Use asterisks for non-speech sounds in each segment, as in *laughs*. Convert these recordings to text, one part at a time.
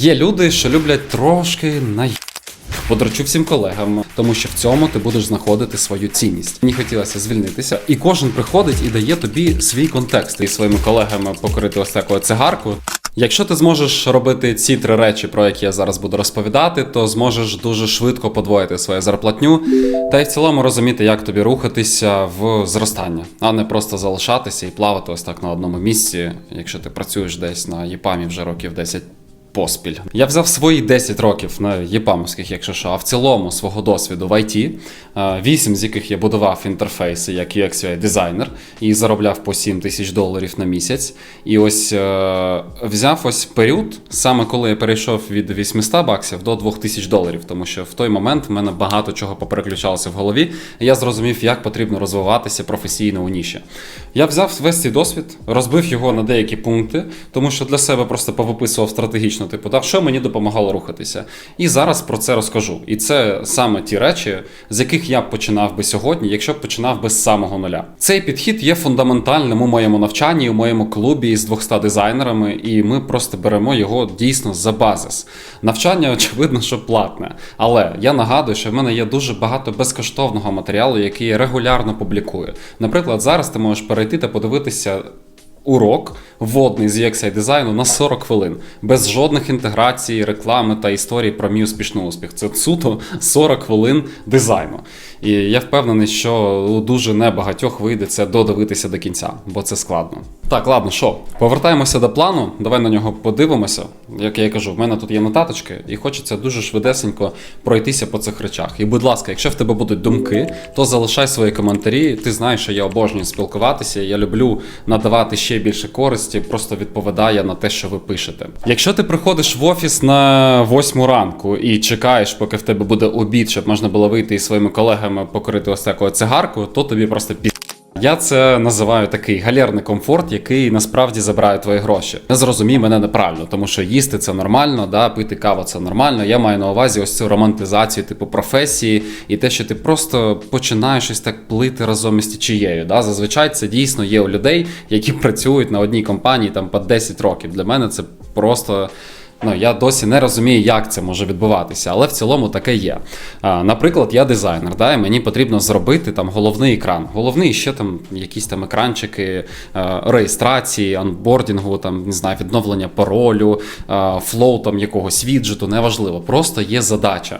Є люди, що люблять трошки най. Подрачу всім колегам, тому що в цьому ти будеш знаходити свою цінність. Мені хотілося звільнитися, і кожен приходить і дає тобі свій контекст і своїми колегами покорити ось таку цигарку. Якщо ти зможеш робити ці три речі, про які я зараз буду розповідати, то зможеш дуже швидко подвоїти свою зарплатню, та й в цілому розуміти, як тобі рухатися в зростання, а не просто залишатися і плавати ось так на одному місці, якщо ти працюєш десь на ЄПАМі вже років 10 поспіль. Я взяв свої 10 років на єпамовських, якщо що, а в цілому свого досвіду в IT, 8 з яких я будував інтерфейси як UX дизайнер і заробляв по 7 тисяч доларів на місяць. І ось е, взяв ось період, саме коли я перейшов від 800 баксів до 2000 доларів, тому що в той момент в мене багато чого попереключалося в голові. І я зрозумів, як потрібно розвиватися професійно у ніші. Я взяв весь цей досвід, розбив його на деякі пункти, тому що для себе просто повиписував стратегічно, типу, да, що мені допомагало рухатися. І зараз про це розкажу. І це саме ті речі, з яких я б починав би сьогодні, якщо б починав би з самого нуля. Цей підхід є фундаментальним у моєму навчанні, у моєму клубі з 200 дизайнерами, і ми просто беремо його дійсно за базис. Навчання, очевидно, що платне. Але я нагадую, що в мене є дуже багато безкоштовного матеріалу, який я регулярно публікую. Наприклад, зараз ти можеш перейти та подивитися. Урок вводний з UX дизайну на 40 хвилин, без жодних інтеграцій, реклами та історії про мій успішний успіх. Це суто 40 хвилин дизайну. І я впевнений, що у дуже небагатьох вийде це додивитися до кінця, бо це складно. Так, ладно, що, повертаємося до плану. Давай на нього подивимося. Як я кажу, в мене тут є нотаточки, і хочеться дуже швидесенько пройтися по цих речах. І, будь ласка, якщо в тебе будуть думки, то залишай свої коментарі. Ти знаєш, що я обожнюю спілкуватися. Я люблю надавати ще більше користі, просто відповідає на те, що ви пишете. Якщо ти приходиш в офіс на восьму ранку і чекаєш, поки в тебе буде обід, щоб можна було вийти із своїми колегами покорити ось таку цигарку, то тобі просто пі. Я це називаю такий галерний комфорт, який насправді забирає твої гроші. Не зрозумій мене неправильно, тому що їсти це нормально, да, пити каву це нормально. Я маю на увазі ось цю романтизацію типу професії і те, що ти просто починаєш ось так плити разом із течією. Да? Зазвичай це дійсно є у людей, які *laughs* працюють на одній компанії там по 10 років. Для мене це просто. Ну, я досі не розумію, як це може відбуватися, але в цілому таке є. Наприклад, я дизайнер, да, і мені потрібно зробити там головний екран. Головний ще там якісь там екранчики реєстрації, анбордінгу, там не знаю, відновлення паролю, флоу там якогось віджиту, неважливо. Просто є задача.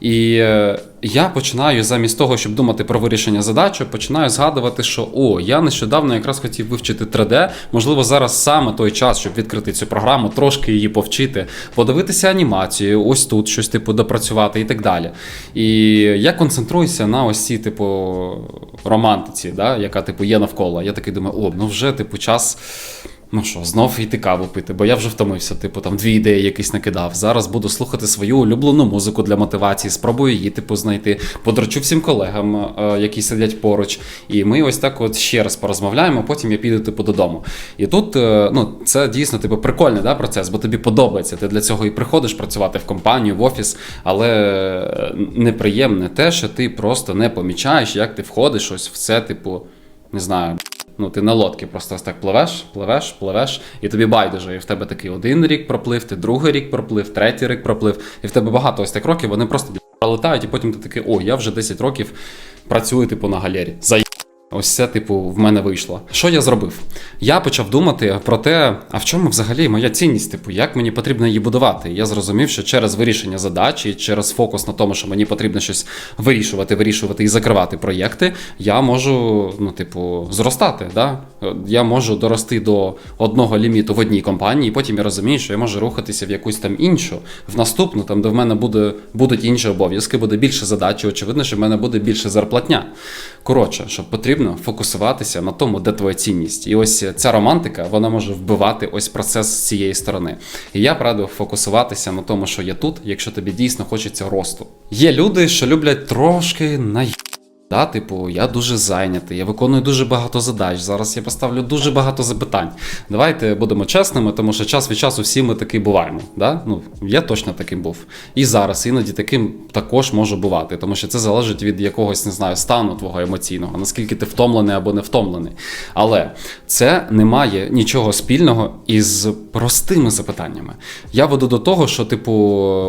І е, я починаю замість того, щоб думати про вирішення задачі, починаю згадувати, що о, я нещодавно якраз хотів вивчити 3D. Можливо, зараз саме той час, щоб відкрити цю програму, трошки її повчити, подивитися анімацію, ось тут щось типу допрацювати і так далі. І я концентруюся на ось цій, типу, романтиці, да, яка типу є навколо. Я такий думаю, о, ну вже типу час. Ну що, знов йти каву пити, бо я вже втомився, типу там дві ідеї якісь накидав. Зараз буду слухати свою улюблену музику для мотивації, спробую її типу знайти, подрачу всім колегам, е, які сидять поруч. І ми ось так от ще раз порозмовляємо, потім я піду типу додому. І тут е, ну, це дійсно типу прикольний да, процес, бо тобі подобається. Ти для цього і приходиш працювати в компанію, в офіс, але е, неприємне те, що ти просто не помічаєш, як ти входиш ось в це, типу, не знаю. Ну, ти на лодці просто так пливеш, пливеш, пливеш, і тобі байдуже. І в тебе такий один рік проплив, ти другий рік проплив, третій рік проплив, і в тебе багато ось так років, вони просто пролетають, і потім ти такий, о, я вже 10 років працюю, типу, на галері. За Ось це, типу, в мене вийшло. Що я зробив? Я почав думати про те, а в чому взагалі моя цінність, типу, як мені потрібно її будувати. Я зрозумів, що через вирішення задачі, через фокус на тому, що мені потрібно щось вирішувати, вирішувати і закривати проєкти, я можу, ну, типу, зростати. Да? Я можу дорости до одного ліміту в одній компанії, і потім я розумію, що я можу рухатися в якусь там іншу, в наступну, там, де в мене буде, будуть інші обов'язки, буде більше задач, очевидно, що в мене буде більше зарплатня. Коротше, що потрібно фокусуватися на тому, де твоя цінність. І ось ця романтика вона може вбивати ось процес з цієї сторони. І я б радив фокусуватися на тому, що є тут, якщо тобі дійсно хочеться росту. Є люди, що люблять трошки на Да, типу, я дуже зайнятий, я виконую дуже багато задач. Зараз я поставлю дуже багато запитань. Давайте будемо чесними, тому що час від часу всі ми таки буваємо. Да? Ну, я точно таким був. І зараз іноді таким також можу бувати, тому що це залежить від якогось, не знаю, стану твого емоційного, наскільки ти втомлений або не втомлений. Але це не має нічого спільного із простими запитаннями. Я веду до того, що, типу,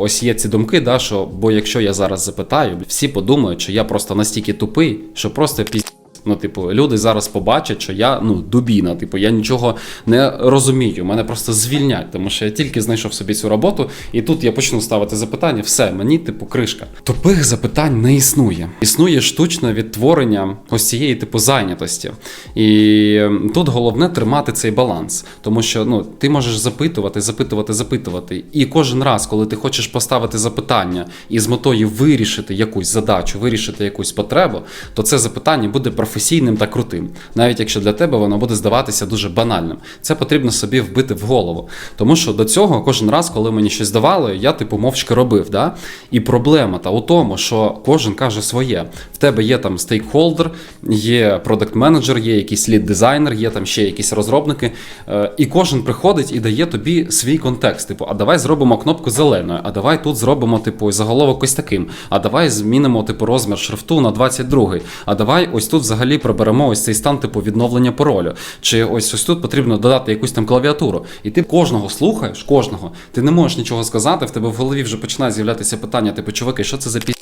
ось є ці думки, да, що бо якщо я зараз запитаю, всі подумають, що я просто настільки тупий, що просто піз... Ну, типу, люди зараз побачать, що я ну дубіна. Типу, я нічого не розумію. Мене просто звільнять, тому що я тільки знайшов собі цю роботу, і тут я почну ставити запитання. Все, мені, типу, кришка. Тупих запитань не існує. Існує штучне відтворення ось цієї типу зайнятості. І ем, тут головне тримати цей баланс, тому що ну ти можеш запитувати, запитувати, запитувати. І кожен раз, коли ти хочеш поставити запитання і з метою вирішити якусь задачу, вирішити якусь потребу, то це запитання буде професійним та крутим, навіть якщо для тебе воно буде здаватися дуже банальним. Це потрібно собі вбити в голову. Тому що до цього кожен раз, коли мені щось давали, я типу мовчки робив. Да? І проблема та у тому, що кожен каже своє. В тебе є там стейкхолдер, є продакт менеджер, є якийсь лід дизайнер, є там ще якісь розробники. Е, І кожен приходить і дає тобі свій контекст. Типу, а давай зробимо кнопку зеленою, а давай тут зробимо типу заголовок ось таким. А давай змінимо типу розмір шрифту на 22. А давай ось тут взагалі приберемо ось цей стан типу відновлення паролю. Чи ось ось тут потрібно додати якусь там клавіатуру. І ти кожного слухаєш, кожного. Ти не можеш нічого сказати, в тебе в голові вже починає з'являтися питання, типу, чуваки, що це за пі.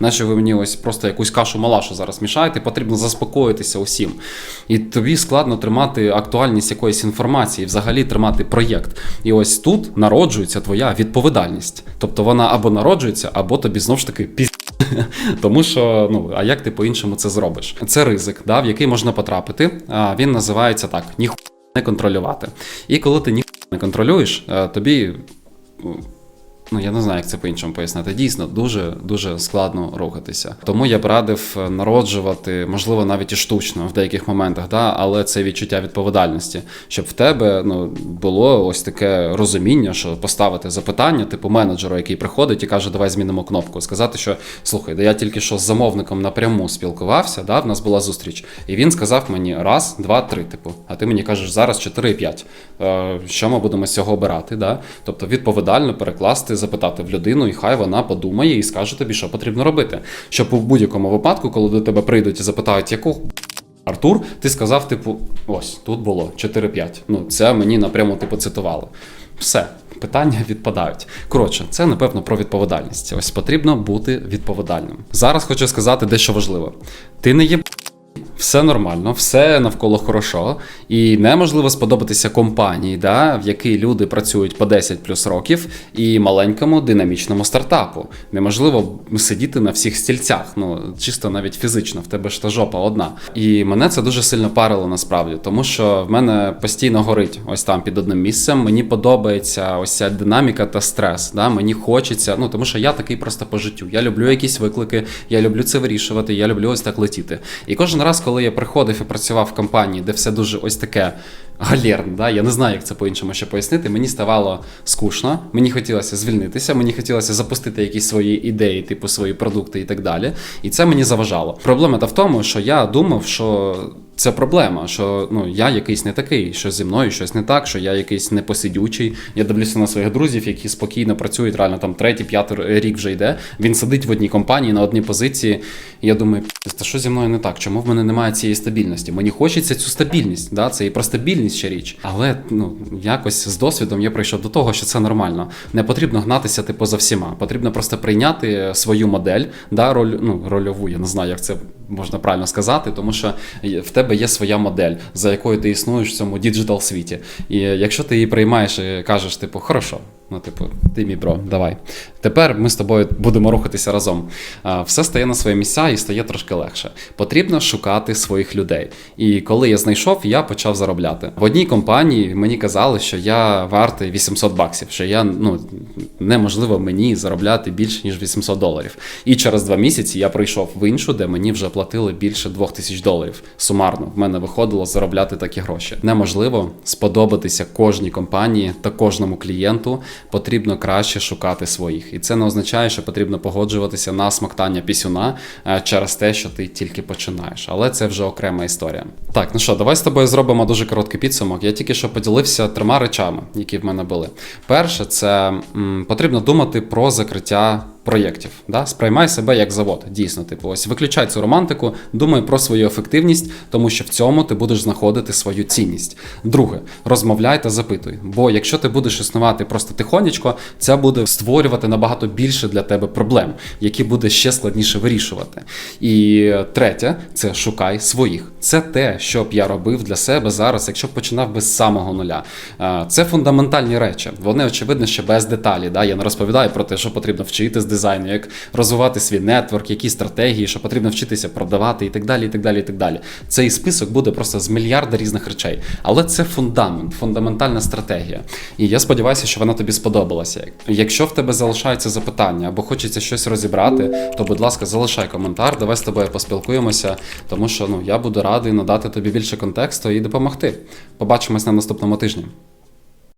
Наче ви мені ось просто якусь кашу малашу зараз мішаєте, потрібно заспокоїтися усім. І тобі складно тримати актуальність якоїсь інформації, взагалі тримати проєкт. І ось тут народжується твоя відповідальність. Тобто вона або народжується, або тобі знов ж таки піз. *laughs* Тому що, ну, а як ти по-іншому це зробиш? Це ризик, да, в який можна потрапити. А він називається так: ніху не контролювати. І коли ти ніхуя не контролюєш, е, тобі. Ну, я не знаю, як це по-іншому пояснити. Дійсно, дуже дуже складно рухатися. Тому я б радив народжувати, можливо, навіть і штучно в деяких моментах, да, але це відчуття відповідальності, щоб в тебе ну, було ось таке розуміння, що поставити запитання, типу менеджеру, який приходить і каже, давай змінимо кнопку. Сказати, що слухай, да я тільки що з замовником напряму спілкувався, да, в нас була зустріч, і він сказав мені раз, два, три, типу, а ти мені кажеш зараз 4 і 5. Е, Що ми будемо з цього обирати? Да? Тобто відповідально перекласти запитати в людину, і хай вона подумає і скаже тобі, що потрібно робити. Щоб у будь-якому випадку, коли до тебе прийдуть і запитають, яку Артур, ти сказав, типу, ось тут було 4-5. Ну, це мені напряму типу цитували. Все, питання відпадають. Коротше, це напевно про відповідальність. Ось потрібно бути відповідальним. Зараз хочу сказати дещо важливе. Ти не є. Все нормально, все навколо хорошо, і неможливо сподобатися компанії, да, в якій люди працюють по 10 плюс років, і маленькому динамічному стартапу. Неможливо сидіти на всіх стільцях, ну чисто навіть фізично, в тебе ж та жопа одна. І мене це дуже сильно парило насправді, тому що в мене постійно горить ось там під одним місцем. Мені подобається ось ця динаміка та стрес. Да? Мені хочеться, ну тому що я такий просто по життю. Я люблю якісь виклики, я люблю це вирішувати, я люблю ось так летіти. І кожен раз, коли я приходив і працював в компанії, де все дуже ось таке галерне, да? я не знаю, як це по-іншому ще пояснити. Мені ставало скучно, мені хотілося звільнитися, мені хотілося запустити якісь свої ідеї, типу свої продукти і так далі. І це мені заважало. Проблема та в тому, що я думав, що. Це проблема, що ну я якийсь не такий, що зі мною щось не так, що я якийсь непосидючий. Я дивлюся на своїх друзів, які спокійно працюють, реально там третій, п'ятий рік вже йде. Він сидить в одній компанії на одній позиції. Я думаю, та що зі мною не так? Чому в мене немає цієї стабільності? Мені хочеться цю стабільність, да? це і про стабільність ще річ. Але ну якось з досвідом я прийшов до того, що це нормально. Не потрібно гнатися типу за всіма. Потрібно просто прийняти свою модель, да, роль, ну, рольову. Я не знаю, як це можна правильно сказати, тому що в тебе є своя модель, за якою ти існуєш в цьому діджитал світі. І якщо ти її приймаєш і кажеш, типу, хорошо. Ну, типу, ти мій бро, давай. Тепер ми з тобою будемо рухатися разом. Все стає на свої місця і стає трошки легше. Потрібно шукати своїх людей. І коли я знайшов, я почав заробляти. В одній компанії мені казали, що я вартий 800 баксів, що я ну неможливо мені заробляти більше ніж 800 доларів. І через два місяці я прийшов в іншу, де мені вже платили більше 2000 доларів. Сумарно в мене виходило заробляти такі гроші. Неможливо сподобатися кожній компанії та кожному клієнту. Потрібно краще шукати своїх, і це не означає, що потрібно погоджуватися на смоктання пісюна е, через те, що ти тільки починаєш. Але це вже окрема історія. Так, ну що, давай з тобою зробимо дуже короткий підсумок. Я тільки що поділився трьома речами, які в мене були. Перше, це м, потрібно думати про закриття. Проєктів, да? сприймай себе як завод. Дійсно, типу, ось виключай цю романтику, думай про свою ефективність, тому що в цьому ти будеш знаходити свою цінність. Друге, розмовляй та запитуй. Бо якщо ти будеш існувати просто тихонечко, це буде створювати набагато більше для тебе проблем, які буде ще складніше вирішувати. І третє, це шукай своїх. Це те, що б я робив для себе зараз, якщо б починав би з самого нуля. Е, Це фундаментальні речі. Вони очевидно ще без деталі. Да? Я не розповідаю про те, що потрібно вчити з дизайну, як розвивати свій нетворк, які стратегії, що потрібно вчитися продавати і так далі. і так далі, і так далі. Цей список буде просто з мільярда різних речей. Але це фундамент, фундаментальна стратегія. І я сподіваюся, що вона тобі сподобалася. Якщо в тебе залишаються запитання або хочеться щось розібрати, то будь ласка, залишай коментар, давай з тобою поспілкуємося, тому що ну я буду радий надати тобі більше контексту і допомогти. Побачимось на наступному тижні.